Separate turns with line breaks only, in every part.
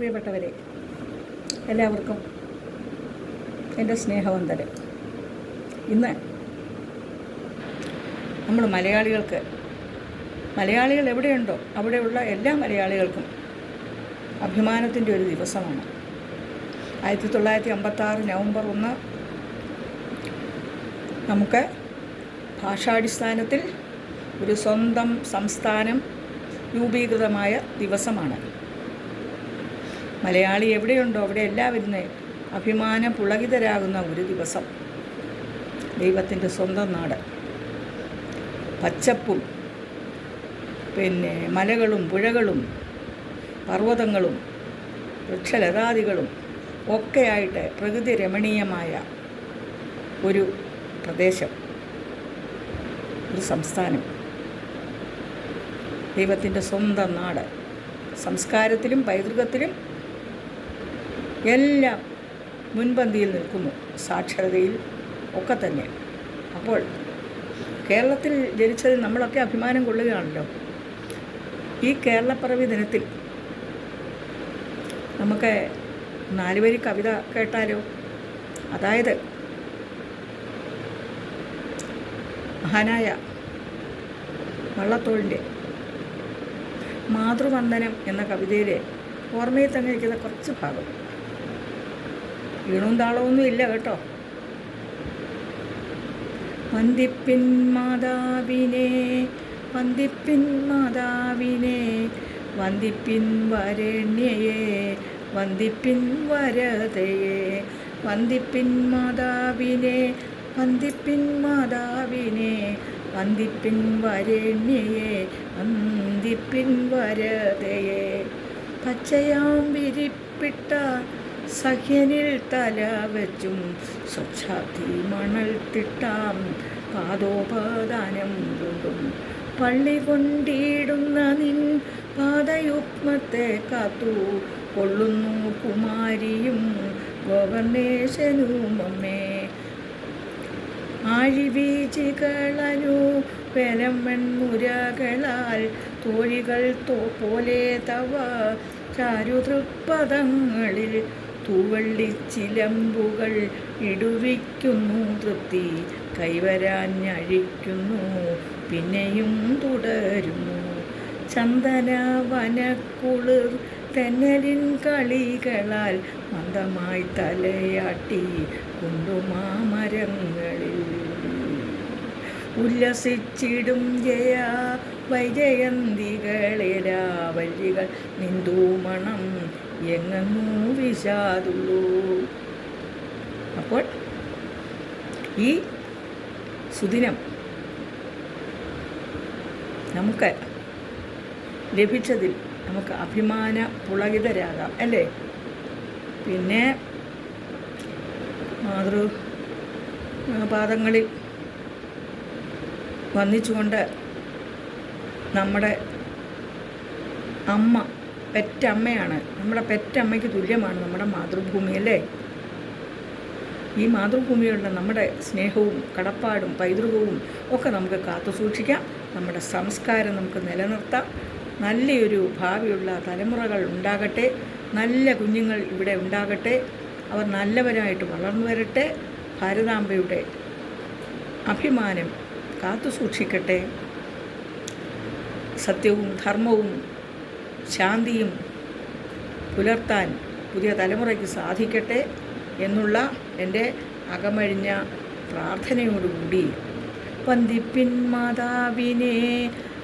പ്രിയപ്പെട്ടവരെ എല്ലാവർക്കും എന്റെ സ്നേഹവന്തരം ഇന്ന് നമ്മൾ മലയാളികൾക്ക് മലയാളികൾ എവിടെയുണ്ടോ അവിടെയുള്ള എല്ലാ മലയാളികൾക്കും അഭിമാനത്തിന്റെ ഒരു ദിവസമാണ്. ആയിരത്തി തൊള്ളായിരത്തി അമ്പത്താറ് നവംബർ ഒന്ന് നമുക്ക് ഭാഷാടിസ്ഥാനത്തിൽ ഒരു സ്വന്തം സംസ്ഥാനം രൂപീകൃതമായ ദിവസമാണ്. മലയാളി എവിടെയുണ്ടോ അവിടെ എല്ലാവരും അഭിമാന പുളകിതരാകുന്ന ഒരു ദിവസം. ദൈവത്തിന്റെ സ്വന്തം നാട്. പച്ചപ്പും പിന്നെ മലകളും പുഴകളും പർവതങ്ങളും വൃക്ഷലതാദികളും ഒക്കെയായിട്ട് പ്രകൃതി രമണീയമായ ഒരു പ്രദേശം ഒരു സംസ്ഥാനം. ദൈവത്തിന്റെ സ്വന്തം നാട്. സംസ്കാരത്തിലും പൈതൃകത്തിലും എല്ലാം മുൻപന്തിയിൽ നിൽക്കുന്നു. സാക്ഷരതയിൽ ഒക്കെ തന്നെ. അപ്പോൾ കേരളത്തിൽ ജനിച്ചതിൽ നമ്മളൊക്കെ അഭിമാനം കൊള്ളുകയാണല്ലോ. ഈ കേരളപ്പിറവി ദിനത്തിൽ നമുക്ക് നാലുവരി കവിത കേട്ടാലോ? അതായത് മഹാനായ വള്ളത്തോളിന്റെ മാതൃവന്ദനം എന്ന കവിതയിലെ ഓർമ്മയിൽ തന്നെ ഇരിക്കുന്ന കുറച്ച് ഭാഗം. ഈണവും താളമൊന്നും ഇല്ല കേട്ടോ. വന്ദിപ്പിൻ മാതാവിനെ വന്ദിപ്പിൻ മാതാവിനെ വന്ദിപ്പിൻ വരണ്യയെ വന്ദിപ്പിൻ വരതയെ വന്ദിപ്പിൻ മാതാവിനെ വന്ദിപ്പിൻ മാതാവിനെ വന്ദിപ്പിൻ വരണ്യയെ വന്ദിപ്പിൻ വരതയെ. പച്ചയാം വിരിപ്പിട്ട സഹ്യനിൽ തല വെച്ചും സ്വച്ഛാതി മണൽ തിട്ടാം പാദോപാദാനം കൊണ്ടും പള്ളി കൊണ്ടിടുന്ന നിൻ പാദയുഗ്മത്തെ കാത്തു കൊള്ളുന്നു കുമാരിയും ഗോവർണേശനും അമ്മേ. ആഴിവീചികളനു വെലം വെൺമുരകളാൽ തോഴികൾ തോ പോലെ തവ ചാരുതൃപ്പദങ്ങളിൽ തൂവള്ളിച്ചിലമ്പുകൾ ഇടുവിക്കുന്നു തൃപ്തി കൈവരാഞ്ഞഴിക്കുന്നു പിന്നെയും തുടരുന്നു. ചന്ദന വനക്കുളിർ തെന്നലിൻ കളികളാൽ മന്ദമായി തലയാട്ടി കുണ്ടുമാമരങ്ങളിൽ. ഉല്ലസിച്ചിടും ജയ വൈജയന്തികളേരാവല്ലികൾ നിന്തൂമണം എങ്ങങ്ങൂ വിശാതുള്ളൂ. അപ്പോൾ ഈ സുദിനം നമുക്ക് ലഭിച്ചതിൽ നമുക്ക് അഭിമാന പുളകിതരാകാം അല്ലേ? പിന്നെ മാതൃ പാദങ്ങളിൽ വന്നിച്ചുകൊണ്ട് നമ്മുടെ അമ്മ പെറ്റമ്മയാണ്. നമ്മുടെ പെറ്റമ്മയ്ക്ക് തുല്യമാണ് നമ്മുടെ മാതൃഭൂമി അല്ലേ? ഈ മാതൃഭൂമിയുള്ള നമ്മുടെ സ്നേഹവും കടപ്പാടും പൈതൃകവും ഒക്കെ നമുക്ക് കാത്തു സൂക്ഷിക്കാം. നമ്മുടെ സംസ്കാരം നമുക്ക് നിലനിർത്താം. നല്ലൊരു ഭാവിയുള്ള തലമുറകൾ ഉണ്ടാകട്ടെ. നല്ല കുഞ്ഞുങ്ങൾ ഇവിടെ ഉണ്ടാകട്ടെ. അവർ നല്ലവരായിട്ട് വളർന്നു വരട്ടെ. ഭാരതാംബയുടെ അഭിമാനം കാത്തു സൂക്ഷിക്കട്ടെ. സത്യവും ധർമ്മവും ശാന്തിയും പുലർത്താൻ പുതിയ തലമുറയ്ക്ക് സാധിക്കട്ടെ എന്നുള്ള എന്റെ അകമഴിഞ്ഞ പ്രാർത്ഥനയോടുകൂടി വന്ദിപ്പിൻ മാതാവിനെ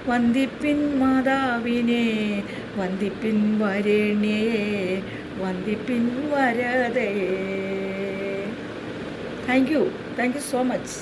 വന്ദിപ്പിൻ മാതാവിനെ വന്ദിപ്പിൻ വരണ്യയെ വന്ദിപ്പിൻ വരതയെ. Thank you thank you so much